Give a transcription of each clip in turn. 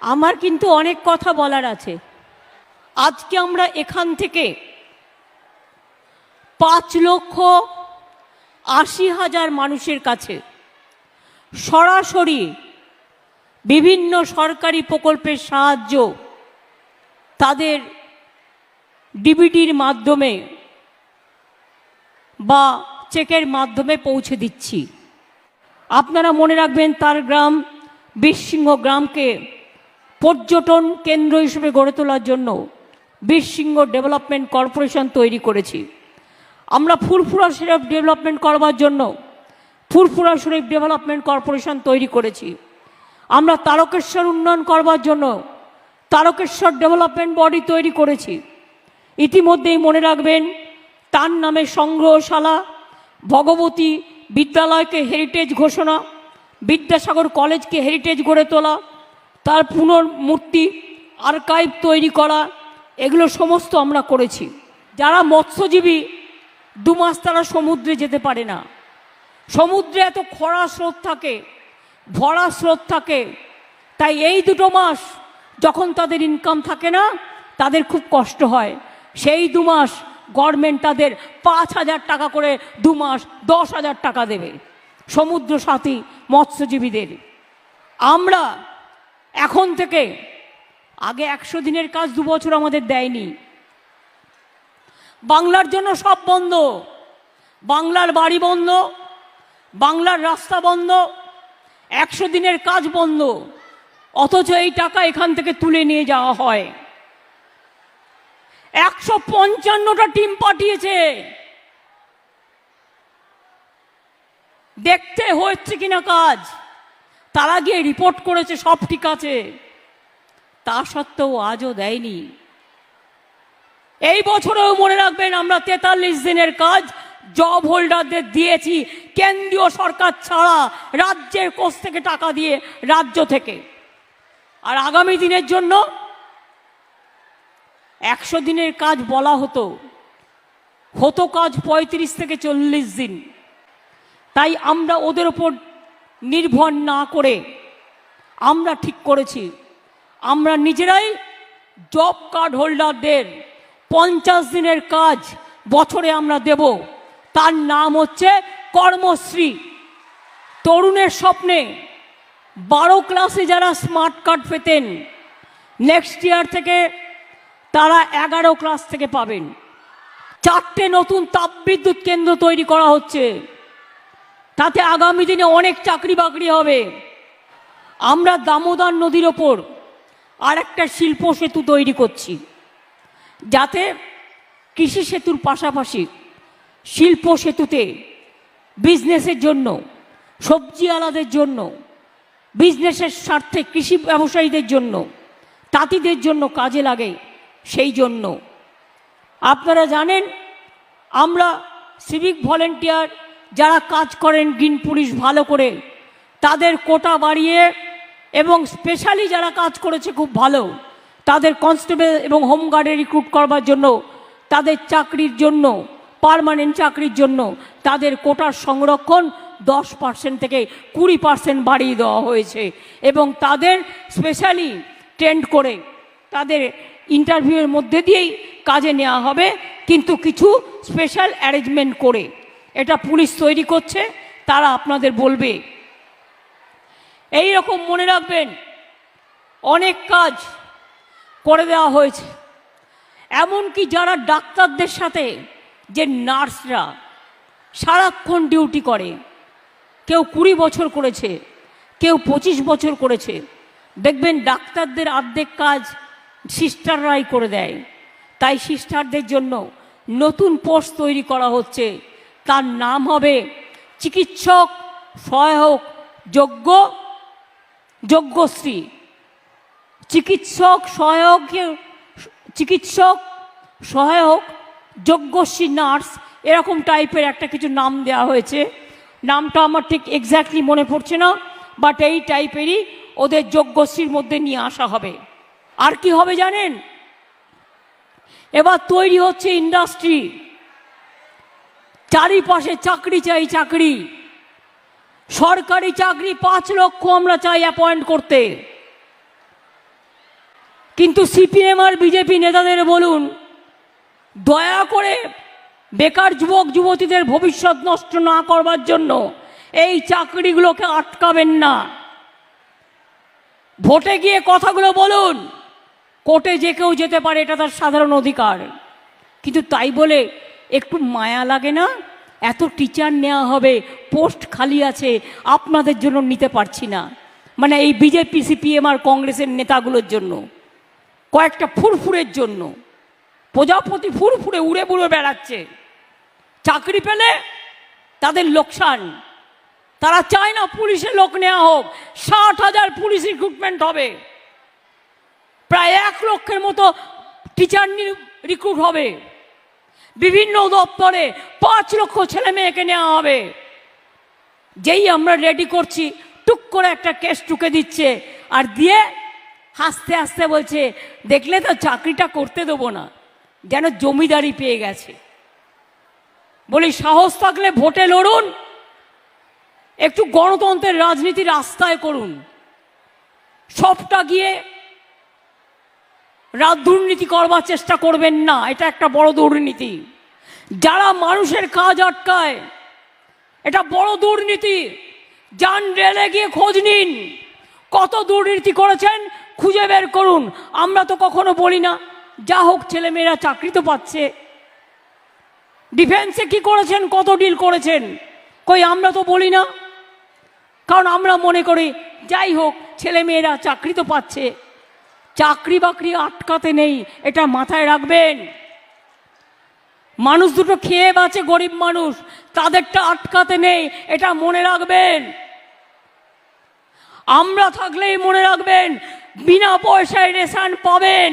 আমার কিন্তু অনেক কথা বলার আছে। আজকে আমরা এখান থেকে পাঁচ লক্ষ আশি হাজার মানুষের কাছে সরাসরি বিভিন্ন সরকারি প্রকল্পের সাহায্য তাদের ডিবিটির মাধ্যমে বা চেকের মাধ্যমে পৌঁছে দিচ্ছি। আপনারা মনে রাখবেন তার গ্রাম বীরসিংহ গ্রামকে পর্যটন কেন্দ্র হিসেবে গড়ে তোলার জন্য বীরসিংহ ডেভেলপমেন্ট কর্পোরেশন তৈরি করেছি। আমরা ফুরফুরা শরীফ ডেভেলপমেন্ট করবার জন্য ফুরফুরা শরীফ ডেভেলপমেন্ট কর্পোরেশন তৈরি করেছি। আমরা তারকেশ্বর উন্নয়ন করবার জন্য তারকেশ্বর ডেভেলপমেন্ট বডি তৈরি করেছি। ইতিমধ্যেই মনে রাখবেন, তার নামে সংগ্রহশালা, ভগবতী বিদ্যালয়কে হেরিটেজ ঘোষণা, বিদ্যাসাগর কলেজকে হেরিটেজ গড়ে তোলা তার পুনর্মূর্তি আর্কাইভ তৈরি করা, এগুলো সমস্ত আমরা করেছি। যারা মৎস্যজীবী, দু মাস তারা সমুদ্রে যেতে পারে না। সমুদ্রে এত খরা স্রোত থাকে, ভরা স্রোত থাকে, তাই এই দুটো মাস যখন তাদের ইনকাম থাকে না, তাদের খুব কষ্ট হয়। সেই দু মাস গভর্নমেন্ট তাদের পাঁচ হাজার টাকা করে দু মাস দশ হাজার টাকা দেবে সমুদ্র সাথী মৎস্যজীবীদের। আমরা এখন থেকে আগে একশো দিনের কাজ দু বছর আমাদের দেয়নি। বাংলার জন্য সব বন্ধ। বাংলার বাড়ি বন্ধ। বাংলার রাস্তা বন্ধ। একশো দিনের কাজ বন্ধ। অথচ এই টাকা এখান থেকে তুলে নিয়ে যাওয়া হয়। একশো পঞ্চান্নটা টিম পাঠিয়েছে। দেখতে হচ্ছে কিনা কাজ? তারা গিয়ে রিপোর্ট করেছে, সব ঠিক আছে। তা সত্ত্বেও আজও দেয়নি। এই বছরেও মনে রাখবেন আমরা তেতাল্লিশ দিনের কাজ জব হোল্ডারদের দিয়েছি, কেন্দ্রীয় সরকার ছাড়া, রাজ্যের কোষ থেকে টাকা দিয়ে রাজ্য থেকে। আর আগামী দিনের জন্য একশো দিনের কাজ বলা হতো। হতো কাজ পঁয়ত্রিশ থেকে চল্লিশ দিন। তাই আমরা ওদের ওপর নির্ভর না করে আমরা ঠিক করেছি। আমরা নিজেরাই জব কার্ড হোল্ডারদের পঞ্চাশ দিনের কাজ বছরে আমরা দেব। তার নাম হচ্ছে কর্মশ্রী। তরুণের স্বপ্নে বারো ক্লাসে যারা স্মার্ট কার্ড পেতেন নেক্সট ইয়ার থেকে তারা এগারো ক্লাস থেকে পাবেন। চারটে নতুন তাপবিদ্যুৎ কেন্দ্র তৈরি করা হচ্ছে। তাতে আগামী দিনে অনেক চাকরি বাকরি হবে। আমরা দামোদর নদীর ওপর আর একটা শিল্প সেতু তৈরি করছি। যাতে কৃষি সেতুর পাশাপাশি শিল্প সেতুতে বিজনেসের জন্য, সবজি আলাদের জন্য, বিজনেসের স্বার্থে কৃষি ব্যবসায়ীদের জন্য, তাঁতিদের জন্য কাজে লাগে সেই জন্য। আপনারা জানেন, আমরা সিভিক ভলেন্টিয়ার যারা কাজ করেন গ্রিন পুলিশ ভালো করে, তাদের কোটা বাড়িয়ে এবং স্পেশালি যারা কাজ করেছে খুব ভালো, তাদের কনস্টেবল এবং হোমগার্ডে রিক্রুট করবার জন্য, তাদের চাকরির জন্য পার্মানেন্ট চাকরির জন্য, তাদের কোটার সংরক্ষণ দশ পার্সেন্ট থেকে কুড়ি পার্সেন্ট বাড়িয়ে দেওয়া হয়েছে এবং তাদের স্পেশালি ট্রেন্ড করে তাদের ইন্টারভিউয়ের মধ্যে দিয়েই কাজে নেওয়া হবে, কিন্তু কিছু স্পেশাল অ্যারেঞ্জমেন্ট করে। এটা পুলিশ তৈরি করছে, তারা আপনাদের বলবে। এই রকম মনে রাখবেন, অনেক কাজ করে দেওয়া হয়েছে। এমনকি যারা ডাক্তারদের সাথে, যে নার্সরা, সারাক্ষণ ডিউটি করে, কেউ কুড়ি বছর করেছে, কেউ পঁচিশ বছর করেছে। দেখবেন ডাক্তারদের অর্ধেক কাজ সিস্টাররাই করে দেয়। তাই সিস্টারদের জন্য নতুন পোস্ট তৈরি করা হচ্ছে। তার নাম হবে চিকিৎসক, সহায়ক, যোগ্য, যোগ্যশ্রী। চিকিৎসক, সহায়ক চিকিৎসক, সহায়ক, যোগ্যশ্রী, নার্স, এরকম টাইপের একটা কিছু নাম দেওয়া হয়েছে। নামটা আমার ঠিক এক্স্যাক্টলি মনে পড়ছে না বাট এই টাইপেরই ওদের যোগ্যশ্রীর মধ্যে নিয়ে আসা হবে। আর কি হবে জানেন? এবার তৈরি হচ্ছে ইন্ডাস্ট্রি চারিপাশে চাকরি চাই চাকরি। সরকারি চাকরি পাঁচ লক্ষ আমরা চাই অ্যাপয়েন্ট করতে। কিন্তু সিপিএম আর বিজেপি নেতাদের বলুন, দয়া করে বেকার যুবক, যুবতীদের ভবিষ্যৎ নষ্ট না করবার জন্য এই চাকরিগুলোকে আটকাবেন না। ভোটে গিয়ে কথাগুলো বলুন, কোর্টে যে কেউ যেতে পারে এটা তার সাধারণ অধিকার। কিন্তু তাই বলে একটু মায়া লাগে না? এত টিচার নেওয়া হবে পোস্ট খালি আছে, আপনাদের জন্য নিতে পারছি না। মানে এই বিজেপি সিপিএম আর কংগ্রেসের নেতাগুলোর জন্য। কয়েকটা ফুরফুরের জন্য। প্রজাপতি ফুরফুরে উড়ে বুড়ে বেড়াচ্ছে। চাকরি পেলে তাদের লোকসান। তারা চায় না পুলিশে লোক নেওয়া হোক। ষাট হাজার পুলিশ রিক্রুটমেন্ট হবে। প্রায় এক লক্ষের মতো টিচার রিক্রুট হবে। বিভিন্ন দপ্তরে পাঁচ লক্ষ ছেলে মেয়েকে নেওয়া হবে। যেই আমরা রেডি করছি, টুক করে একটা কেস টুকে দিচ্ছে আর দিয়ে হাসতে হাসতে বলছে, দেখলে তো চাকরিটা করতে দেবো না, যেন জমিদারি পেয়ে গেছে। বলি, সাহস থাকলে ভোটে লড়ুন, একটু গণতন্ত্রের রাজনীতি রাস্তায় করুন। সবটা গিয়ে রাত দুর্নীতি করবার চেষ্টা করবেন না, এটা একটা বড় দুর্নীতি। যারা মানুষের কাজ আটকায়, এটা বড় দুর্নীতি। যান রেলে গিয়ে খোঁজ নিন, কত দুর্নীতি করেছেন খুঁজে বের করুন। আমরা তো কখনো বলি না, যা হোক ছেলেমেয়েরা চাকরি তো পাচ্ছে। ডিফেন্সে কি করেছেন, কত ডিল করেছেন, কই আমরা তো বলি না। কারণ আমরা মনে করি, যাই হোক ছেলে মেয়েরা চাকরি তো পাচ্ছে। চাকরি বাকরি আটকাতে নেই, এটা মাথায় রাখবেন। মানুষ দুটো খেয়ে বাঁচে, গরিব মানুষ। তাদেরটা আটকাতে নেই, এটা মনে রাখবেন। আমরা থাকলেই মনে রাখবেন, বিনা পয়সায় রেশন পাবেন।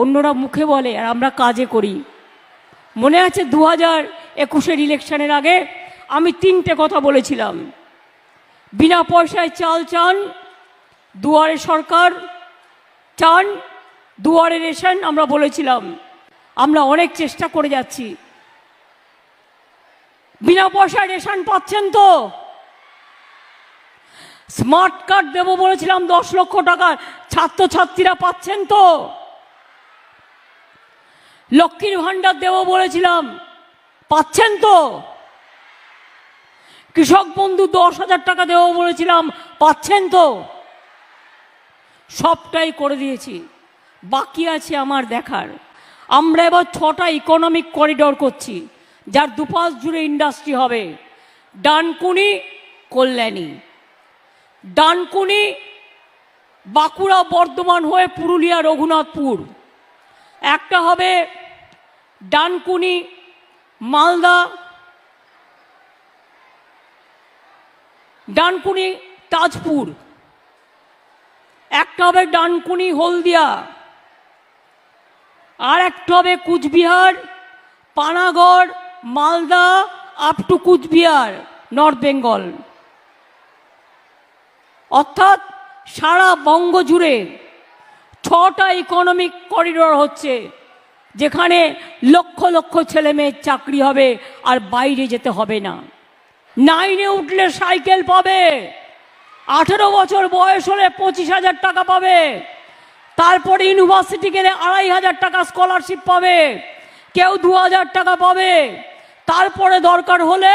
অন্যরা মুখে বলে, আর আমরা কাজে করি। মনে আছে দু হাজার একুশের ইলেকশনের আগে আমি তিনটে কথা বলেছিলাম। বিনা পয়সায় চাল চান, দুয়ারে সরকার চান, দুয়ারে রেশন আমরা বলেছিলাম। আমরা অনেক চেষ্টা করে যাচ্ছি। বিনা পয়সায় রেশন পাচ্ছেন তো? স্মার্ট কার্ড দেবো বলেছিলাম, দশ লক্ষ টাকার। ছাত্রছাত্রীরা পাচ্ছেন তো? লক্ষ্মীর ভাণ্ডার দেবো বলেছিলাম। পাচ্ছেন তো? কৃষক বন্ধু দশ হাজার টাকা দেবো বলেছিলাম, পাচ্ছেন তো? সবটাই করে দিয়েছি। বাকি আছে আমার দেখার। আমরা এবার ছটা ইকোনমিক করিডোর করছি, যার দুপাশ জুড়ে ইন্ডাস্ট্রি হবে। ডানকুনি, কল্যাণী। ডানকুনি, বাঁকুড়া বর্ধমান হয়ে পুরুলিয়া রঘুনাথপুর। একটা হবে ডানকুনি, মালদা। ডানকুনি, তাজপুর। একটা হবে ডানকুনি, হলদিয়া। আর একটা হবে Coochbehar, Panagarh, Malda up to Coochbehar north Bengal অর্থাৎ সারা বঙ্গ জুড়ে ছটা ইকোনমিক করিডোর হচ্ছে, যেখানে লক্ষ লক্ষ ছেলে মেয়ের চাকরি হবে আর বাইরে যেতে হবে না। নাইনে উঠলে সাইকেল পাবে, আঠেরো বছর বয়স হলে পঁচিশ হাজার টাকা পাবে, তারপরে ইউনিভার্সিটি গেলে আড়াই হাজার টাকা স্কলারশিপ পাবে, কেউ দু হাজার টাকা পাবে, তারপরে দরকার হলে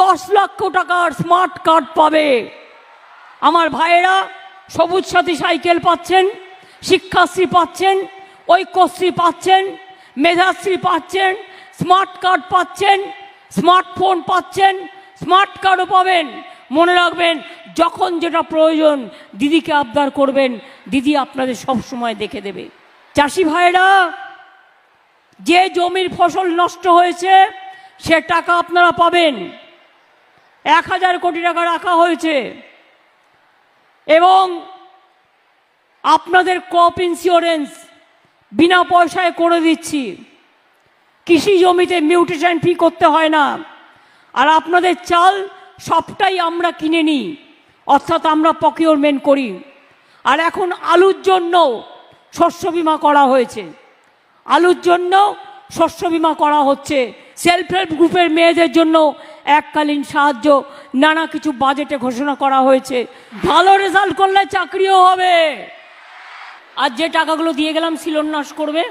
দশ লক্ষ টাকার স্মার্ট কার্ড পাবে। আমার ভাইয়েরা, সবুজ সাথী সাইকেল পাচ্ছেন। শিক্ষাশ্রী পাচ্ছেন ঐক্যশ্রী পাচ্ছেন মেধাশ্রী পাচ্ছেন স্মার্ট কার্ড পাচ্ছেন স্মার্টফোন পাচ্ছেন স্মার্ট কার্ডও পাবেন। মনে রাখবেন, যখন যেটা প্রয়োজন দিদিকে আবদার করবেন, দিদি আপনাদের সব সময় দেখে দেবে। চাষি ভাইরা যে জমির ফসল নষ্ট হয়েছে, সে টাকা আপনারা পাবেন। এক হাজার কোটি টাকা রাখা হয়েছে। এবং আপনাদের ক্রপ ইন্স্যুরেন্স বিনা পয়সায় করে দিচ্ছি। কৃষি জমিতে মিউটেশন ফি করতে হয় না। আর আপনাদের চাল সবটাই আমরা কিনে নিই। অর্থাৎ আমরা পকিওরমেন্ট করি। আর এখন আলুর জন্য শস্য বিমা করা হয়েছে। আলুর জন্য শস্য বিমা করা হচ্ছে। সেলফ হেল্প গ্রুপের মেয়েদের জন্য এককালীন সাহায্য, নানা কিছু বাজেটে ঘোষণা করা হয়েছে। ভালো রেজাল্ট করলে চাকরিও হবে। আর যে টাকাগুলো দিয়ে গেলাম সিলন শিলন্যাস করবে